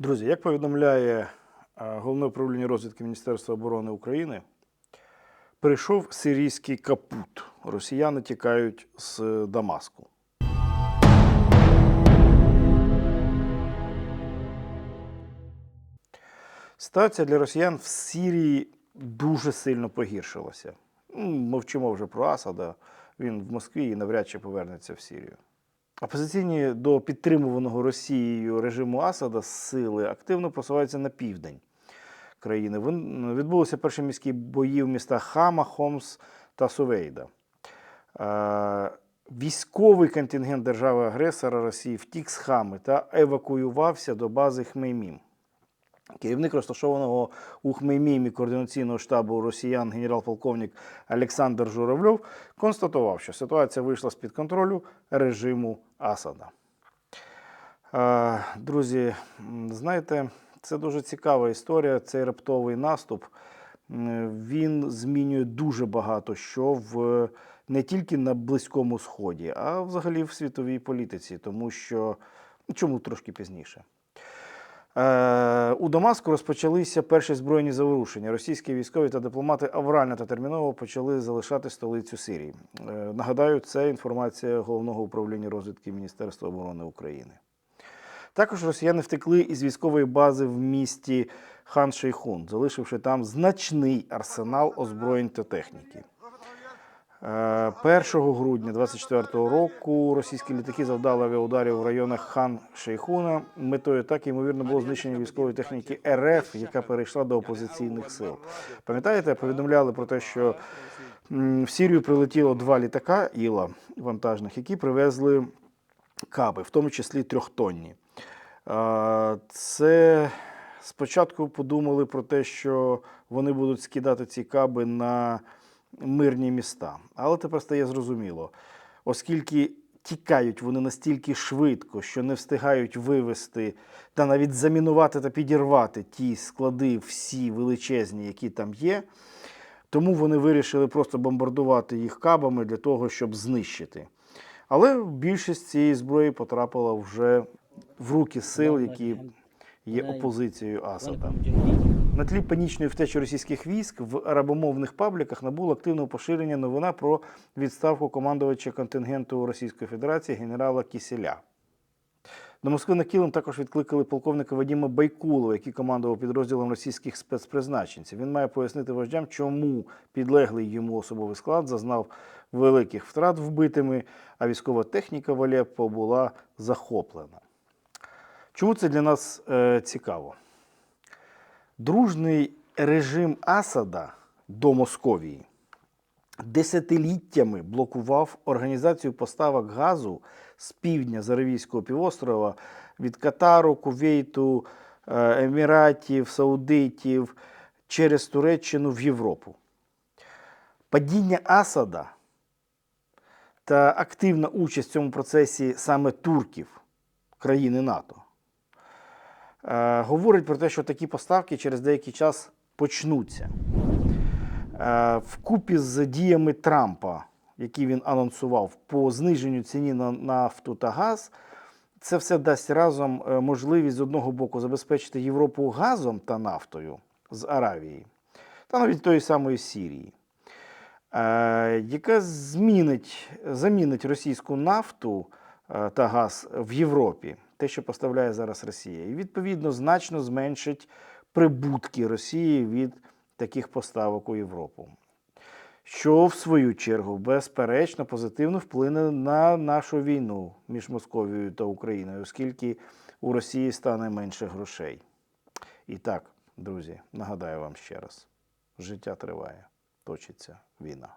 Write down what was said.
Друзі, як повідомляє е, Головне управління розвідки Міністерства оборони України, прийшов сирійський капут. Росіяни тікають з Дамаску. Ситуація для росіян в Сирії дуже сильно погіршилася. Мовчимо вже про Асада. Він в Москві і навряд чи повернеться в Сирію. Опозиційні до підтримуваного Росією режиму Асада сили активно просуваються на південь країни. Відбулися перші міські бої в містах Хама, Хомс та Сувейда. Е, Військовий контингент держави-агресора Росії втік з Хами та евакуювався до бази Хмеймім. Керівник розташованого у Хмеймімі координаційного штабу росіян генерал-полковник Олександр Журавльов констатував, що ситуація вийшла з-під контролю режиму Асада. Е, Друзі, знаєте, це дуже цікава історія. Цей раптовий наступ. Він змінює дуже багато що в не тільки на Близькому Сході, а взагалі в світовій політиці, тому що ну, чому трошки пізніше. Е, У Дамаску розпочалися перші збройні заворушення. Російські військові та дипломати аврально та терміново почали залишати столицю Сирії. Е, Нагадаю, це інформація головного управління розвідки Міністерства оборони України. Також росіяни втекли із військової бази в місті Хан Шейхун, залишивши там значний арсенал озброєнь та техніки. Е, 1 грудня 24 року російські літаки завдали авіаударів в районах Хан Шейхуна. Метою атаки, ймовірно, було знищення військової техніки РФ, яка перейшла до опозиційних сил. Пам'ятаєте, повідомляли про те, що в Сірію прилетіло два літака Іла вантажних, які привезли каби, в тому числі трьохтонні. Е, Це спочатку подумали про те, що вони будуть скидати ці каби на мирні міста. Але тепер стає зрозуміло, оскільки тікають вони настільки швидко, що не встигають вивести та навіть замінувати та підірвати ті склади, всі величезні, які там є. Тому вони вирішили просто бомбардувати їх кабами для того, щоб знищити. Але більшість цієї зброї потрапила вже в руки сил, які є опозицією Асада. На тлі панічної втечі російських військ в арабомовних пабліках набула активного поширення новина про відставку командувача контингенту Російської Федерації генерала Кісіля. До Москви на Кілим також відкликали полковника Вадима Байкулова, який командував підрозділом російських спецпризначенців. Він має пояснити вождям, чому підлеглий йому особовий склад зазнав великих втрат вбитими, а військова техніка в Алеппо була захоплена. Чому це для нас е, цікаво? Дружний режим Асада до Московії десятиліттями блокував організацію поставок газу з півдня з півострова від Катару, Кувейту, е, Еміратів, Саудитів через Туреччину в Європу. Падіння Асада та активна участь в цьому процесі саме турків, країни НАТО, говорить про те, що такі поставки через деякий час почнуться. Е, Вкупі з діями Трампа, які він анонсував по зниженню ціні на нафту та газ, це все дасть разом е, можливість з одного боку забезпечити Європу газом та нафтою з Аравії, та навіть тої самої Сірії, е, яка змінить, замінить російську нафту е, та газ в Європі, те, що поставляє зараз Росія, і відповідно значно зменшить прибутки Росії від таких поставок у Європу. Що, в свою чергу, безперечно, позитивно вплине на нашу війну між Московією та Україною, оскільки у Росії стане менше грошей. І так, друзі, нагадаю вам ще раз: життя триває, точиться війна.